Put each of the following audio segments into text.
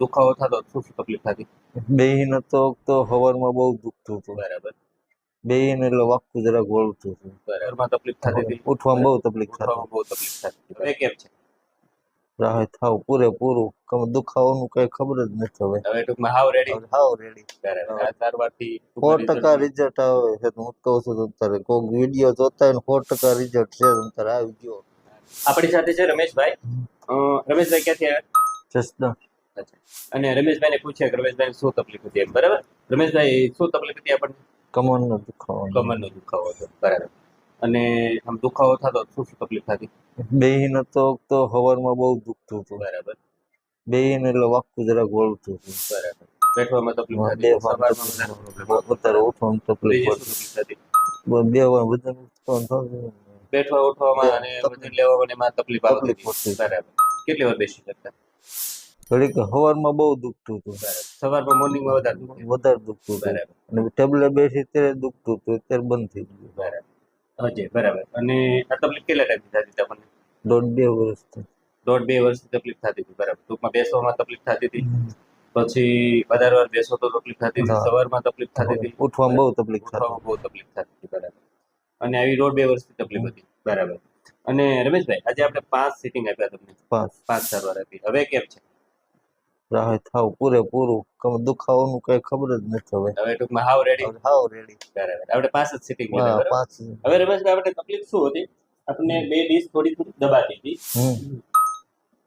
દુખાવો થતો શું શું તકલીફ થતી? બેહીને તો તો હવારમાં બહુ દુખતું હતું. બરાબર. બેહીને એટલે વાકું જરાક વળતું હતું. બરાબર. તકલીફ થતી હતી? ઉઠવામાં બહુ તકલીફ થતી બહુ તકલીફ થતી હવે કેમ છે? રાહત થાવ પૂરેપૂરું. કમ દુખાવાનું કઈ ખબર જ નથી હવે. હવે ટૂંકમાં હાવ રેડી હાવ રેડી બરાબર. સારવારથી સો ટકા રિઝલ્ટ આવે છે. તો હું કહું છું અત્યારે કોઈક વીડિયો જોતા હોય સો ટકા રિઝલ્ટ છે અત્યારે આવી ગયો. આપણી સાથે છે રમેશભાઈ. રમેશભાઈ ક્યાંથી આવ્યા? જસદણ. અને રમેશભાઈને પૂછ્યા કે રમેશભાઈ શું તકલીફ હતી બરાબર? રમેશભાઈ શું તકલીફ હતી આપણને? કમરનો દુખાવો. કમરનો દુખાવો હતો બરાબર. અને આમ દુખાવો થતો શું શું તકલીફ થતી? બેહીને તો તો હવારમાં બહુ દુખતું હતું. બરાબર. બેહીને એટલે વાકું જરા ગોળતું હતું. બરાબર. બેઠવામાં તકલીફ થતી સવારમાં. અત્યારે ઉઠવામાં તકલીફ બીજી પડતી શું તકલીફ થતી? બે વાર વજન ઉઠવાનું બેઠવા ઉઠવામાં અને વજન લેવામાં એમાં તકલીફ આવતી બરાબર. કેટલી વાર બેસી શકતા? ઘડીક હવારમાં બહુ દુખતું હતું. સવારમાં મોર્નિંગમાં વધારે દુખતું. વધારે દુખતું હતું. બરાબર. અને ટેબ્લેટ બેસી ત્યારે દુખતું હતું. અત્યારે બંધ થઈ ગયું. બરાબર. હજી બરાબર. અને આ તકલીફ કેટલા ટાઈમથી થતી તમને? દોઢ બે વર્ષથી દોઢ બે વર્ષથી તકલીફ થતી હતી. બરાબર. ટૂંકમાં બેસવામાં તકલીફ થતી હતી. પછી વધારે વાર બેસો તો તકલીફ થતી હતી. સવારમાં તકલીફ થતી હતી. ઉઠવામાં બહુ તકલીફ ઉઠવામાં બહુ તકલીફ થતી હતી. બરાબર. અને આવી દોઢ બે વર્ષથી તકલીફ હતી. બરાબર. અને રમેશભાઈ આજે આપણે પાંચ સિટિંગ આપ્યા તમને. પાંચ. પાંચ સારવાર આપી. હવે કેમ છે? રાહત થાવ પૂરેપૂરું કમ દુખાવાનું કઈ ખબર જ નથી હવે. હવે ટૂંકમાં હાવ રેડી હવે હાવ રેડી બરાબર. આપણે પાંચ જ સિટિંગ હા પાંચ હવે રમેશભાઈ આપણે તકલીફ શું હતી? આપણે બે ડીશ થોડી થોડી દબાતી હતી.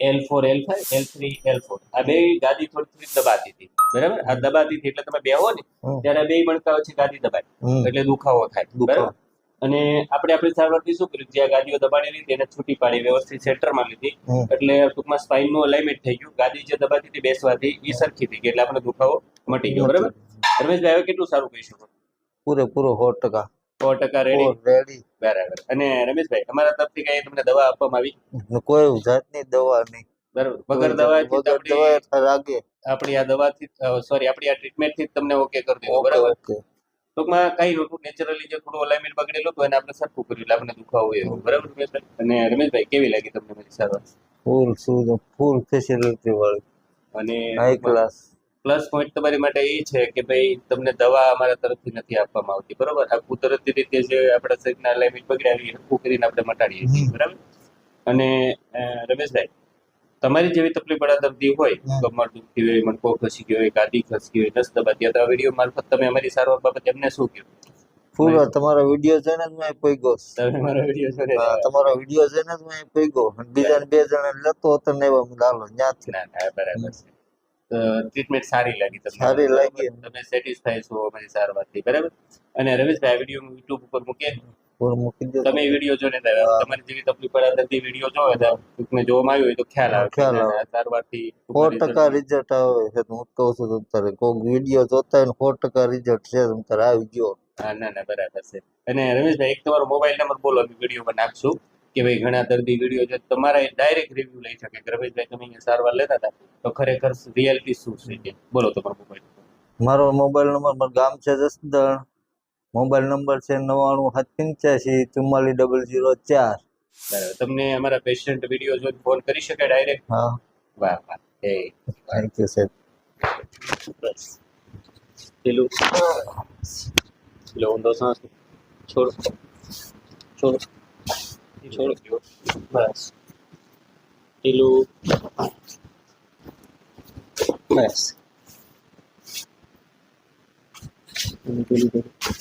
L four L five L three L four આ બે ગાદી થોડી થોડી દબાતી હતી. બરાબર? આ દબાતી હતી એટલે તમે બેહો ને. ત્યારે બે મણકા વચ્ચે ગાદી દબાય. એટલે દુખાવો થાય. બરાબર? અને આપણે આપણી સારવારથી શું કર્યું? જ્યાં ગાદીઓ દબાણી લીધી એને છૂટી પાડી વ્યવસ્થિત સેન્ટરમાં લીધી. એટલે ટૂંકમાં સ્પાઇનનું અલાઇનમેન્ટ થઈ ગયું. ગાદી જે દબાતી હતી બેસવાથી એ સરખી થઈ ગઈ. એટલે આપણે દુખાવો મટી ગયો. બરાબર? રમેશભાઈ હવે કેટલું સારું કહી શકો? પૂરેપૂરો સો ટકા. સો ટકા રેડી રેડી બરાબર. અને રમેશભાઈ અમારા તરફથી કઈ તમને દવા આપવામાં આવી? કોઈ જાતની દવા નહીં. બરાબર. વગર દવાથી આપણી દવા આપણી આ દવાથી સોરી આપણી આ ટ્રીટમેન્ટથી તમને ઓકે કરી દીધું. બરાબર? ટૂંકમાં કઈ નહોતું નેચરલી જે થોડું અલાઇનમેન્ટ બગડેલું હતું એને આપણે સરખું કર્યું એટલે આપણને દુખાવો એવું. બરાબર અને રમેશભાઈ કેવી લાગી તમને મારી સારવાર? ફૂલ શું ફૂલ ફેસિલિટી વાળી અને હાઈ ક્લાસ પ્લસ પોઈન્ટ તમારી માટે એ છે કે ભાઈ તમને દવા અમારા તરફથી નથી આપવામાં આવતી. બરોબર? આ કુદરતી રીતે જે આપણા શરીરના અલાઇનમેન્ટ બગડ્યા એ હરખું કરીને આપણે મટાડીએ છીએ. બરાબર? અને રમેશભાઈ? તમારી જેવી તકલીફ વાળા દર્દી હોય કમર દુખતી હોય મણકો ખસી ગયો હોય ગાદી ખસકી હોય નસ દબાતી તો આ વીડિયો મારફત તમે અમારી સારવાર બાબતે એમને શું કહ્યું ફૂલ તમારો વીડિયો છે ને મેં ગો તમે મારો વીડિયો છે તમારો વીડિયો છે ને મેં અને બીજા બે જણા લેતો હતો ને એવા હું લાલો ત્યાંથી ના બરાબર છે. ટ્રીટમેન્ટ સારી લાગી તમને? સારી લાગી. તમે સેટિસ્ફાય છો અમારી સારવારથી બરાબર? અને રમેશભાઈ આ વીડિયો યુટ્યુબ ઉપર મૂકે ફૂલ મૂકી દે તમે વીડિયો જોઈને. તમારી જેવી તકલીફ વાળા તે વીડિયો જોવે તો ટૂંકમાં જોવામાં આવ્યો હોય તો ખ્યાલ આવે ખ્યાલ આવે. સારવારથી સો ટકા રિઝલ્ટ આવે છે તો હું કહું છું તમ તારે કોઈક વીડિયો જોતા હોય સો ટકા રિઝલ્ટ છે તમ તારે આવી ગયો. હા ના ના બરાબર છે. અને રમેશભાઈ એક તમારો મોબાઈલ નંબર બોલો અમે વિડીયોમાં નાખશું કે ભાઈ ઘણા દર્દી વીડિયો છે તમારા ડાયરેક્ટ રિવ્યુ લઈ શકે. કે રમેશભાઈ તમે અહીંયા સારવાર લેતા હતા તો ખરેખર રિયાલિટી શું છે બોલો તમારો મોબાઈલ મારો મોબાઈલ નંબર મારું ગામ છે જસદણ. મોબાઈલ નંબર છે નવ્વાણું સાત પંચ્યાસી ચુમ્માલીસ ડબલ જીરો ચાર. બરાબર. તમને અમારા પેશન્ટ વીડિયો જોઈને ફોન કરી શકે ડાયરેક્ટ હા. વાહ વાહ. એ થેન્ક યુ સાહેબ બસ. પેલું પેલો ઊંધો શ્વાસ છોડ છોડ છોડ. બસ. પેલું બસ. પેલું પેલું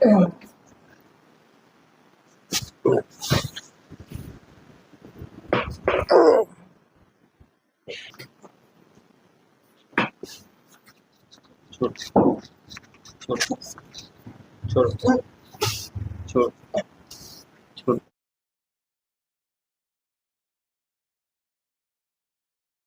Çok. Çok. Çok. Çok.